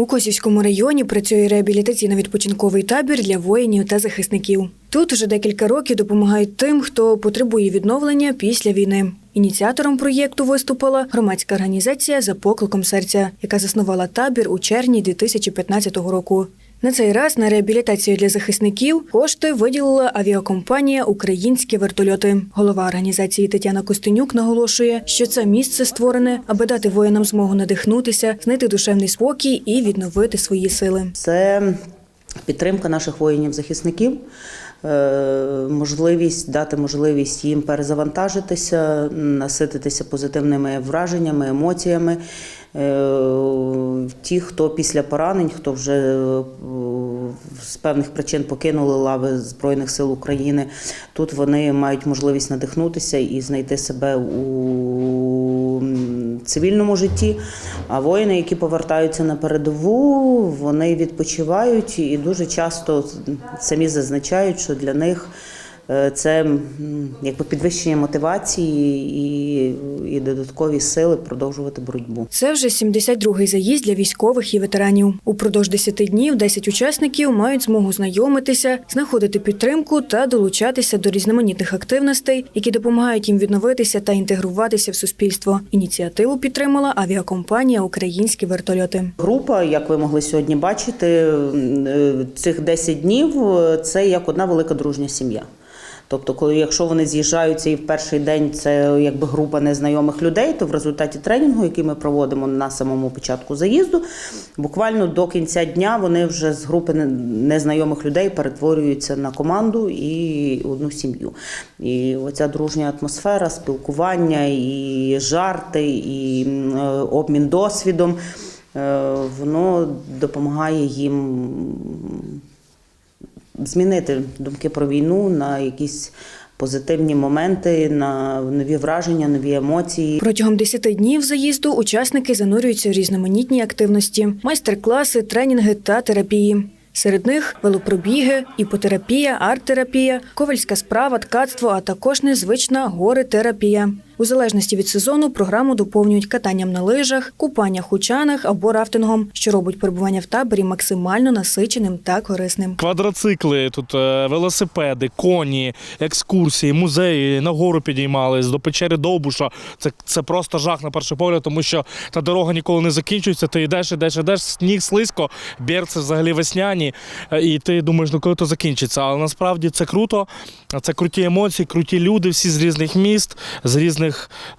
У Косівському районі працює реабілітаційно-відпочинковий табір для воїнів та захисників. Тут уже декілька років допомагають тим, хто потребує відновлення після війни. Ініціатором проєкту виступила громадська організація за покликом серця, яка заснувала табір у червні 2015 року. На цей раз на реабілітацію для захисників кошти виділила авіакомпанія Українські вертольоти. Голова організації Тетяна Костенюк наголошує, що це місце створене, аби дати воїнам змогу надихнутися, знайти душевний спокій і відновити свої сили. Це підтримка наших воїнів-захисників, е, можливість дати можливість їм перезавантажитися, насититися позитивними враженнями, емоціями. Е, Ті, хто після поранень, хто вже е, з певних причин покинули лави Збройних сил України, тут вони мають можливість надихнутися і знайти себе у цивільному житті. А воїни, які повертаються на передову, вони відпочивають і дуже часто самі зазначають, що для них це якби підвищення мотивації і, і додаткові сили продовжувати боротьбу. Це вже 72-й заїзд для військових і ветеранів. Упродовж 10 днів 10 учасників мають змогу знайомитися, знаходити підтримку та долучатися до різноманітних активностей, які допомагають їм відновитися та інтегруватися в суспільство. Ініціативу підтримала авіакомпанія Українські вертольоти. Група, як ви могли сьогодні бачити, е, цих 10 днів е, це як одна велика дружня сім'я. Тобто, коли якщо вони з'їжджаються і в перший день це якби група незнайомих людей, то в результаті тренінгу, який ми проводимо на самому початку заїзду, буквально до кінця дня вони вже з групи незнайомих людей перетворюються на команду і одну сім'ю. І оця дружня атмосфера, спілкування, і жарти, і е, обмін досвідом. е, Воно допомагає їм змінити думки про війну на якісь позитивні моменти, на нові враження, нові емоції. Протягом 10 днів заїзду учасники занурюються в різноманітні активності, майстер-класи, тренінги та терапії. Серед них велопробіги, іпотерапія, арт-терапія, ковальська справа, ткацтво, а також незвична гори-терапія. У залежності від сезону програму доповнюють катанням на лижах, купаннях у чанах або рафтингом, що робить перебування в таборі максимально насиченим та корисним. Квадроцикли, тут е, велосипеди, коні, екскурсії, музеї, на гору підіймались, до печери Довбуша. Це, це просто жах на перший погляд, тому що та дорога ніколи не закінчується. Ти йдеш, йдеш, йдеш, сніг слизько, берці взагалі весняні, е, і ти думаєш, ну коли то закінчиться. Але насправді це круто, це круті емоції, круті люди, всі з різних міст, з різних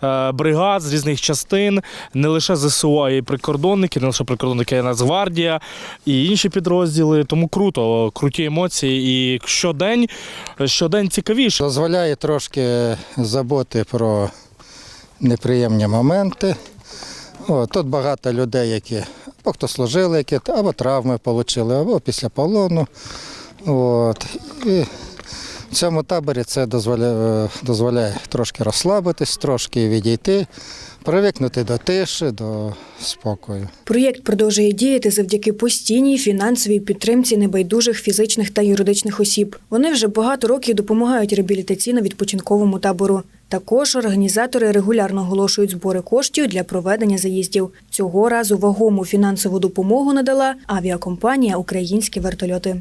е, бригад, з різних частин, не лише ЗСУ, а й прикордонники, не лише прикордонники, а Нацгвардія і інші підрозділи. Тому круто, круті емоції. І щодень, щодень цікавіше. Дозволяє трошки забути про неприємні моменти. О, тут багато людей, які або хто служили, які або травми отримали, або після полону. От. І в цьому таборі це дозволяє, дозволяє трошки розслабитись, трошки відійти, привикнути до тиші, до спокою. Проєкт продовжує діяти завдяки постійній фінансовій підтримці небайдужих фізичних та юридичних осіб. Вони вже багато років допомагають реабілітаційно-відпочинковому табору. Також організатори регулярно оголошують збори коштів для проведення заїздів. Цього разу вагому фінансову допомогу надала авіакомпанія Українські вертольоти.